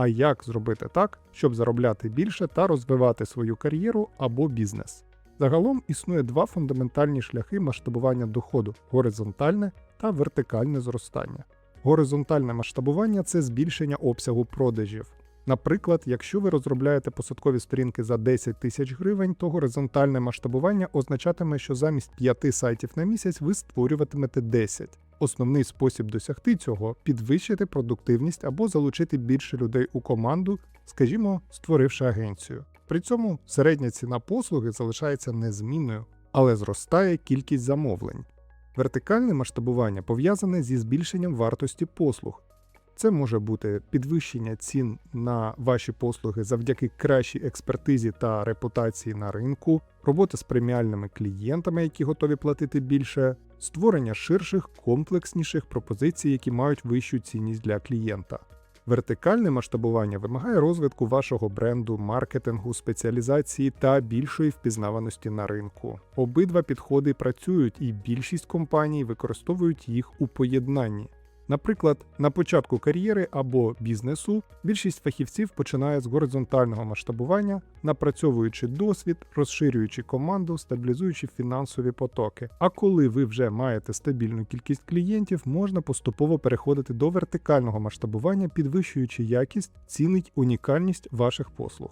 а як зробити так, щоб заробляти більше та розвивати свою кар'єру або бізнес. Загалом існує два фундаментальні шляхи масштабування доходу горизонтальне та вертикальне зростання. Горизонтальне масштабування це збільшення обсягу продажів. Наприклад, якщо ви розробляєте посадкові сторінки за 10 тисяч гривень, то горизонтальне масштабування означатиме, що замість 5 сайтів на місяць ви створюватимете 10. Основний спосіб досягти цього підвищити продуктивність або залучити більше людей у команду, скажімо, створивши агенцію. При цьому середня ціна послуги залишається незмінною, але зростає кількість замовлень. Вертикальне масштабування пов'язане зі збільшенням вартості послуг. Це може бути підвищення цін на ваші послуги завдяки кращій експертизі та репутації на ринку, робота з преміальними клієнтами, які готові платити більше, створення ширших, комплексніших пропозицій, які мають вищу цінність для клієнта. Вертикальне масштабування вимагає розвитку вашого бренду, маркетингу, спеціалізації та більшої впізнаваності на ринку. Обидва підходи працюють, і більшість компаній використовують їх у поєднанні. Наприклад, на початку кар'єри або бізнесу більшість фахівців починає з горизонтального масштабування, напрацьовуючи досвід, розширюючи команду, стабілізуючи фінансові потоки. А коли ви вже маєте стабільну кількість клієнтів, можна поступово переходити до вертикального масштабування, підвищуючи якість, цінить унікальність ваших послуг.